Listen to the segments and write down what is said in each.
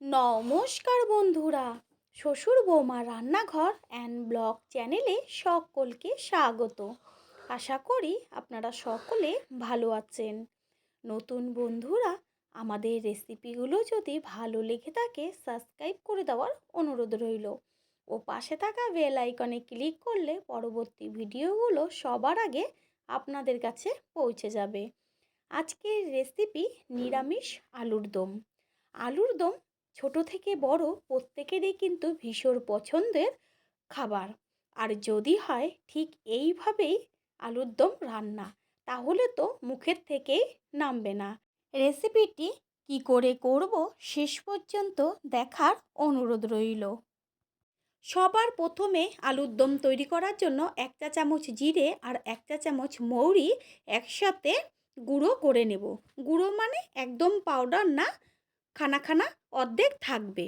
নমস্কার বন্ধুরা, শ্বশুর বৌমা রান্নাঘর অ্যান্ড ব্লগ চ্যানেলে সকলকে স্বাগত। আশা করি আপনারা সকলে ভালো আছেন। নতুন বন্ধুরা, আমাদের রেসিপিগুলো যদি ভালো লেগে থাকে, সাবস্ক্রাইব করে দেওয়ার অনুরোধ রইল। ও পাশে থাকা বেল আইকনে ক্লিক করলে পরবর্তী ভিডিওগুলো সবার আগে আপনাদের কাছে পৌঁছে যাবে। আজকের রেসিপি নিরামিষ আলুর দম। আলুর দম ছোট থেকে বড় প্রত্যেকেরই কিন্তু ভীষণ পছন্দের খাবার। আর যদি হয় ঠিক এইভাবেই আলুর দম রান্না, তাহলে তো মুখের থেকেই নামবে না। রেসিপিটি কি করে করব শেষ পর্যন্ত দেখার অনুরোধ রইল। সবার প্রথমে আলুর দম তৈরি করার জন্য এক চা চামচ জিরে আর এক চা চামচ মৌরি একসাথে গুঁড়ো করে নেব। গুঁড়ো মানে একদম পাউডার না খানা খানা অর্ধেক থাকবে।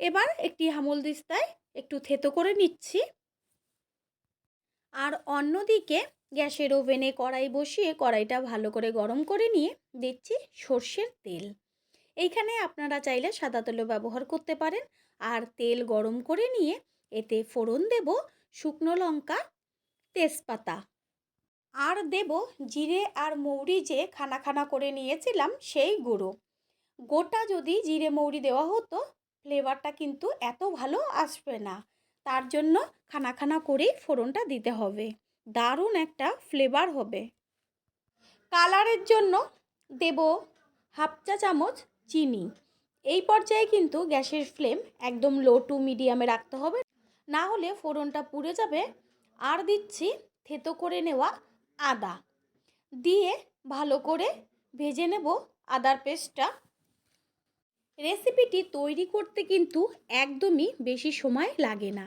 এবার একটি হামল দিস্তায় একটু থেতো করে নিচ্ছি। আর অন্যদিকে গ্যাসের ওভেনে কড়াই বসিয়ে কড়াইটা ভালো করে গরম করে নিয়ে দিচ্ছি সর্ষের তেল। এইখানে আপনারা চাইলে সাদা তেলও ব্যবহার করতে পারেন। আর তেল গরম করে নিয়ে এতে ফোড়ন দেব শুকনো লঙ্কা, তেজপাতা। আর দেব জিরে আর মৌরি যে খানা খানা করে নিয়েছিলাম সেই গুঁড়ো। গোটা যদি জিরে মৌরি দেওয়া হতো ফ্লেভারটা কিন্তু এত ভালো আসবে না। তার জন্য খানা খানা করেই ফোড়নটা দিতে হবে। দারুণ একটা ফ্লেভার হবে। কালারের জন্য দেব হাফ চা চামচ চিনি। এই পর্যায়ে কিন্তু গ্যাসের ফ্লেম একদম লো টু মিডিয়ামে রাখতে হবে। না হলে ফোড়নটা পুড়ে যাবে। আর দিচ্ছি থেতো করে নেওয়া আদা। দিয়ে ভালো করে ভেজে নেব আদার পেস্টটা রেসিপিটি তৈরি করতে কিন্তু একদমই বেশি সময় লাগে না।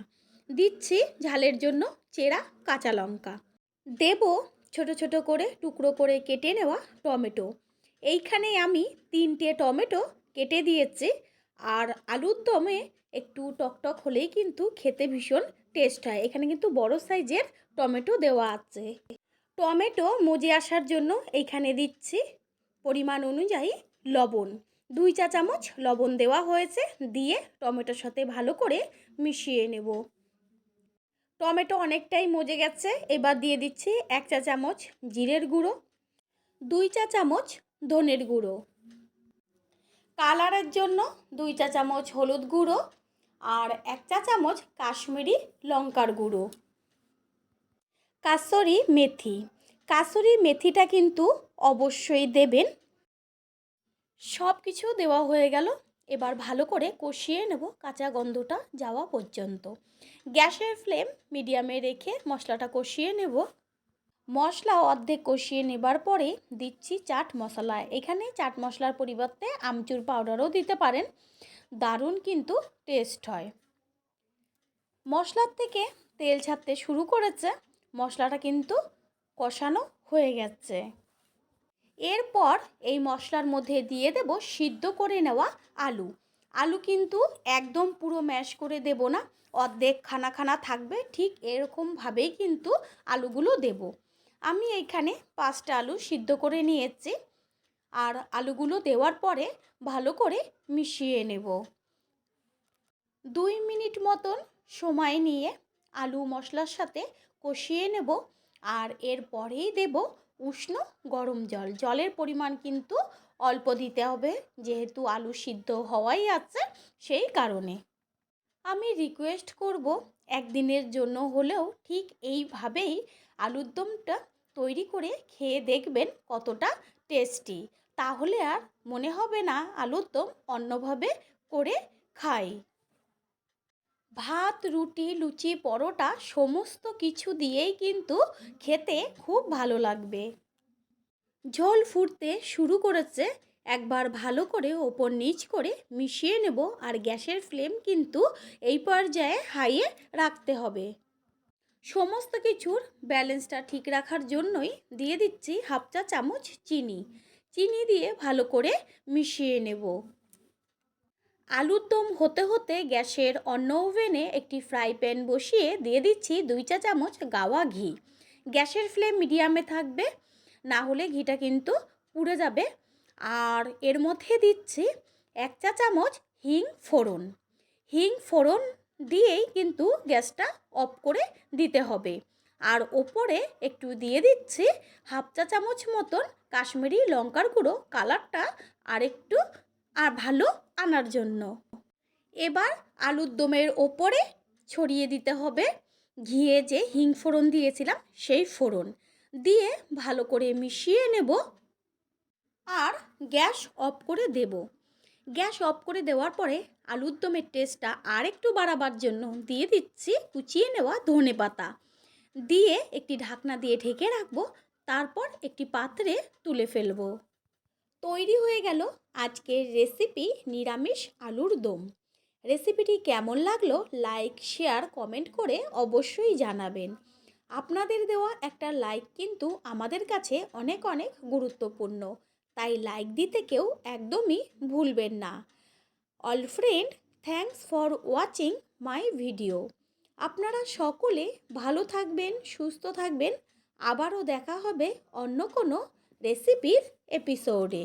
দিচ্ছি ঝালের জন্য চেরা কাঁচা লঙ্কা। দেব ছোট ছোট করে টুকরো করে কেটে নেওয়া টমেটো। এইখানে আমি তিনটে টমেটো কেটে দিয়েছি আর আলুর দমে একটু টকটক হলেই কিন্তু খেতে ভীষণ টেস্ট হয়। এখানে কিন্তু বড় সাইজের টমেটো দেওয়া আছে। টমেটো মজে আসার জন্য এইখানে দিচ্ছি পরিমাণ অনুযায়ী লবণ। দুই চা চামচ লবণ দেওয়া হয়েছে, দিয়ে টমেটোর সাথে ভালো করে মিশিয়ে নেব। টমেটো অনেকটাই মজে গেছে, এবার দিয়ে দিচ্ছি এক চা চামচ জিরের গুঁড়ো, দুই চা চামচ ধনের গুঁড়ো। কালারের জন্য দুই চা চামচ হলুদ গুঁড়ো আর এক চা চামচ কাশ্মীরি লঙ্কার গুঁড়ো। কাসরি মেথি। কাসরি মেথিটা কিন্তু অবশ্যই দেবেন সব কিছু দেওয়া হয়ে গেল। এবার ভালো করে কষিয়ে নেব কাঁচা গন্ধটা যাওয়া পর্যন্ত। গ্যাসের ফ্লেম মিডিয়ামে রেখে মশলাটা কষিয়ে নেব। মশলা অর্ধেক কষিয়ে নেবার পরে দিচ্ছি চাট মশলা। এখানে চাট মশলার পরিবর্তে আমচুর পাউডারও দিতে পারেন। দারুণ কিন্তু টেস্ট হয়। মশলার থেকে তেল ছাড়তে শুরু করেছে। মশলাটা কিন্তু কষানো হয়ে গেছে। এরপর এই মশলার মধ্যে দিয়ে দেব সিদ্ধ করে নেওয়া আলু। আলু কিন্তু একদম পুরো ম্যাশ করে দেব না, অর্ধেক খানা খানা থাকবে, ঠিক এরকমভাবেই কিন্তু আলুগুলো দেব। আমি এইখানে পাঁচটা আলু সিদ্ধ করে নিয়েছি আর আলুগুলো দেওয়ার পরে ভালো করে মিশিয়ে নেব। দুই মিনিট মতন সময় নিয়ে আলু মশলার সাথে কষিয়ে নেব আর এরপরেই দেব উষ্ণ গরম জল। জলের পরিমাণ কিন্তু অল্প দিতে হবে, যেহেতু আলু সিদ্ধ হওয়াই আছে সেই কারণে। আমি রিকোয়েস্ট করব একদিনের জন্য হলেও ঠিক এইভাবেই আলুর দমটা তৈরি করে খেয়ে দেখবেন কতটা টেস্টি তাহলে আর মনে হবে না আলুর দম অন্যভাবে করে খাই। ভাত, রুটি, লুচি, পরোটা সমস্ত কিছু দিয়েই কিন্তু খেতে খুব ভালো লাগবে। ঝোল ফুটতে শুরু করেছে। একবার ভালো করে ওপর নিচ করে মিশিয়ে নেব আর গ্যাসের ফ্লেম কিন্তু এই পর্যায়ে হাইয়ে রাখতে হবে। সমস্ত কিছুর ব্যালেন্সটা ঠিক রাখার জন্যই দিয়ে দিচ্ছি হাফ চা চামচ চিনি। চিনি দিয়ে ভালো করে মিশিয়ে নেব। আলুর দম হতে হতে গ্যাসের অন্য ওভেনে একটি ফ্রাই প্যান বসিয়ে দিয়ে দিচ্ছি দুই চা চামচ গাওয়া ঘি। গ্যাসের ফ্লেম মিডিয়ামে থাকবে, না হলে ঘিটা কিন্তু পুড়ে যাবে। আর এর মধ্যে দিচ্ছি এক চা চামচ হিং ফোড়ন। হিং ফোড়ন দিয়েই কিন্তু গ্যাসটা অফ করে দিতে হবে। আর ওপরে একটু দিয়ে দিচ্ছি হাফ চা চামচ মতন কাশ্মীরি লঙ্কার গুঁড়ো, কালারটা আর একটু আর ভালো আনার জন্য। এবার আলুর দমের ওপরে ছড়িয়ে দিতে হবে। ঘিয়ে যে হিং ফোড়ন দিয়েছিলাম, সেই ফোড়ন। দিয়ে ভালো করে মিশিয়ে নেব। আর গ্যাস অফ করে দেব। গ্যাস অফ করে দেওয়ার পরে আলুর দমের টেস্টটা আর একটু বাড়াবার জন্য দিয়ে দিচ্ছি কুচিয়ে নেওয়া ধনে পাতা। দিয়ে একটি ঢাকনা দিয়ে ঢেকে রাখব, তারপর একটি পাত্রে তুলে ফেলব। তৈরি হয়ে গেল আজকের রেসিপি নিরামিষ আলুর দম। রেসিপিটি কেমন লাগল লাইক শেয়ার কমেন্ট করে অবশ্যই জানাবেন। আপনাদের দেওয়া একটা লাইক কিন্তু আমাদের কাছে অনেক অনেক গুরুত্বপূর্ণ। তাই লাইক দিতে কেউ একদমই ভুলবেন না। All friend thanks for watching my video আপনারা সকলে ভালো থাকবেন, সুস্থ থাকবেন। আবারও দেখা হবে অন্য কোনো রেসিপির এপিসোডে